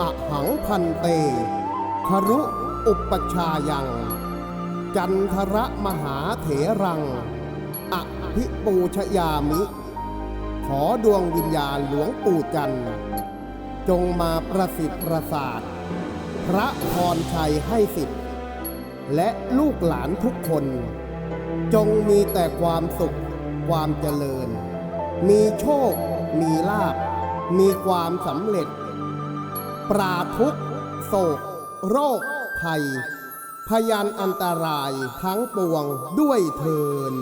อหังพันเตครุอุปชายัง จันทระมหาเถรัง อภิปูชยามิ ขอดวงวิญญาณหลวงปู่จันทร์จงมาประสิทธิ์ประสาท พระพรชัยให้สิทธิ์ และลูกหลานทุกคน จงมีแต่ความสุข ความเจริญ มีโชค มีลาภมีความสำเร็จ ปราทุกโศก โรคภัย พยานอันตรายทั้งปวงด้วยเทิน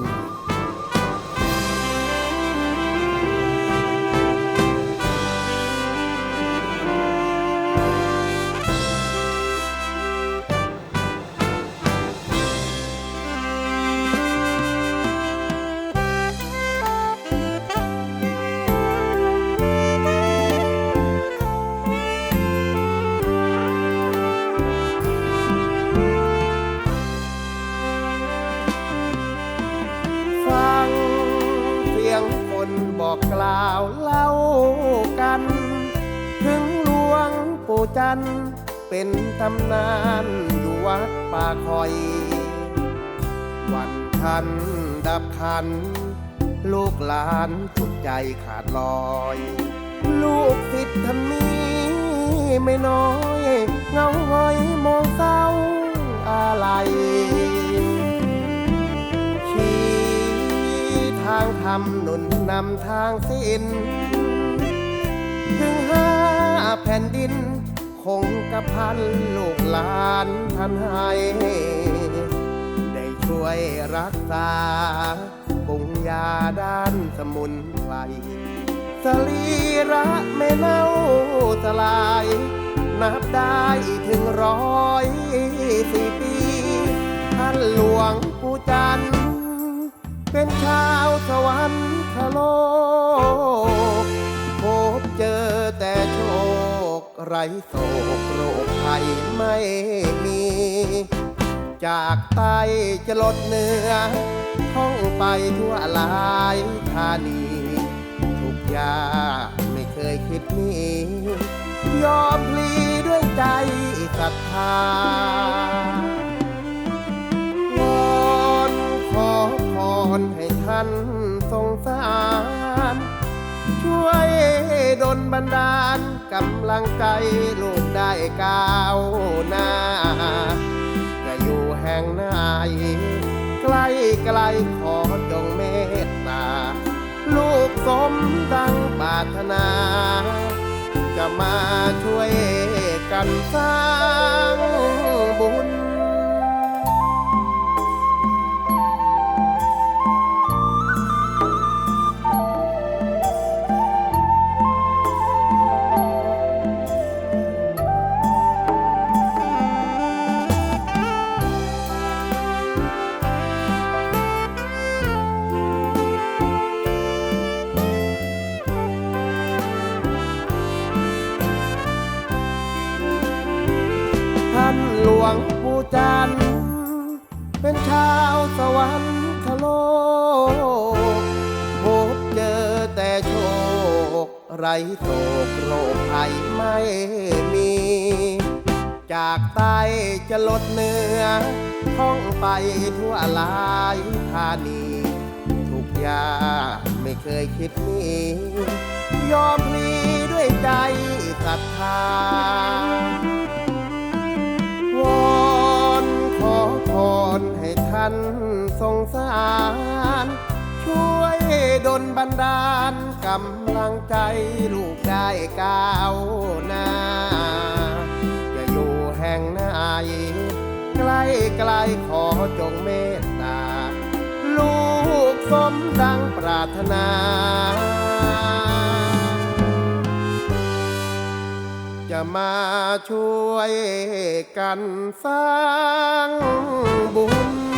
าวเล่ากัน ถึงหลวงปู่จันเป็นตำนานอยู่วัดป่าคอย วันทันดับขัน ลูกหลานจุกใจขาดลอย ลูกศิษย์ท่านนี้ไม่น้อย เงาหอยมองเศร้าอะไรำหนุนนำทางสิ้น ถึงห้าแผ่นดิน คงกระพันลูกหลานท่านให้ได้ช่วยรักษาปรุงยาด้านสมุนไพรสรีระไม่เน่าสลาย นับได้ถึงร้อยสี่ปี ท่านหลวงปู่จันเป็นชา สวรรคโลกพบเจอแต่โชคไรโศกโรคภัยไม่มี จากใต้จะลดเนื้อท่องไปทั่วหลายธานีทุกอยางไม่เคยคิดหนียอมพลีด้วยใจศรัทธาานทรงสาร ช่วยดลบันดาลกำลังใจลูกได้ก้าวหน้า จะอยู่แห่งไหนใกล้ไกลขอจงเมตตา ลูกสมดังปรารถนา จะมาช่วยกันสร้าง งปู่จันเป็นชาวสวรรคโลกพบเจอแต่โชค ไรโศกโรคภัยไม่มี จากใต้จะลดเนือท่องไปทั่วลายธานีทุกอย่างไม่เคยคิดนียอมพลีด้วยใจศรัทธา นทรงสาร ช่วยดลบันดาลกำลังใจลูกได้ก้าวหน้า จะอยู่แห่งไหนใกล้ไกลขอจงเมตตา ลูกสมดังปรารถนาจะมาช่วยกันสร้างบุญ